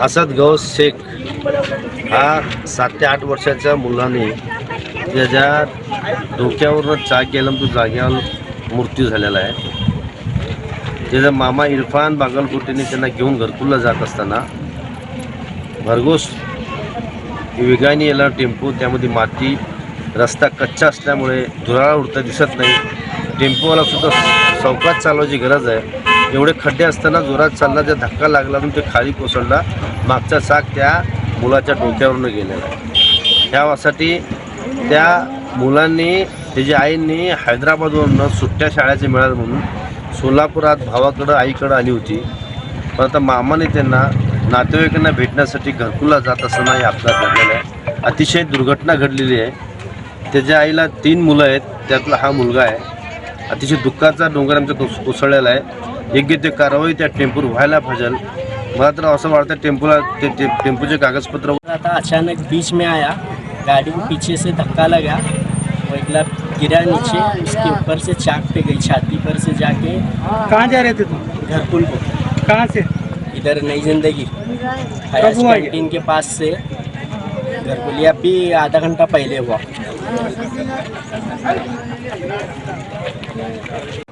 Asad Gauss Shaikh हा सात ते आठ वर्षाच्या मुलाने त्याच्या डोक्यावरनं चाक गेला तो जाग्यावर मृत्यू झालेला आहे. त्याचा मामा इरफान बागलकोटेने त्यांना घेऊन घरकुलला जात असताना भरघोस वेगाने येणार टेम्पो त्यामध्ये माती रस्ता कच्चा असल्यामुळे धुराळा उडता दिसत नाही. टेम्पोवाला सुद्धा चौकात चालवायची गरज आहे. एवढे खड्डे असताना जोरात चालला त्या धक्का लागला म्हणून ते खाली कोसळला. मागचा चाक त्या मुलाच्या डोक्यावरून गेलेला आहे त्यासाठी त्या मुलांनी त्याच्या आईंनी हैदराबादवरून सुट्ट्या शाळेचे मिळालं म्हणून सोलापुरात भावाकडं आईकडं आली होती. पण आता मामाने त्यांना नातेवाईकांना भेटण्यासाठी घरकुलला जात असताना हे अपघात घडलेला आहे. अतिशय दुर्घटना घडलेली आहे. त्याच्या आईला तीन मुलं आहेत. त्यातला हा मुलगा आहे. अतिशय दुःखाचा डोंगर आमच्या कोस कोसळलेला आहे. योग्य ते कारवाई त्या टेम्पूवर व्हायला पाहिजे मला तर असं वाटतं टेम्पूला ते ते टेम्पूचे कागदपत्र रहा था अचानक बीच में आया. गाड़ी को पीछे से धक्का लगा. वो एकला गिरा नीचे. उसके ऊपर से चाक पे गई. छाती पर से जाके कहाँ जा रहे थे तुम? घरकुल को कहाँ से? इधर नई जिंदगी। हुआ ये? कैंटीन के पास से। घरकुल ये अभी आधा घंटा पहले हुआ। はい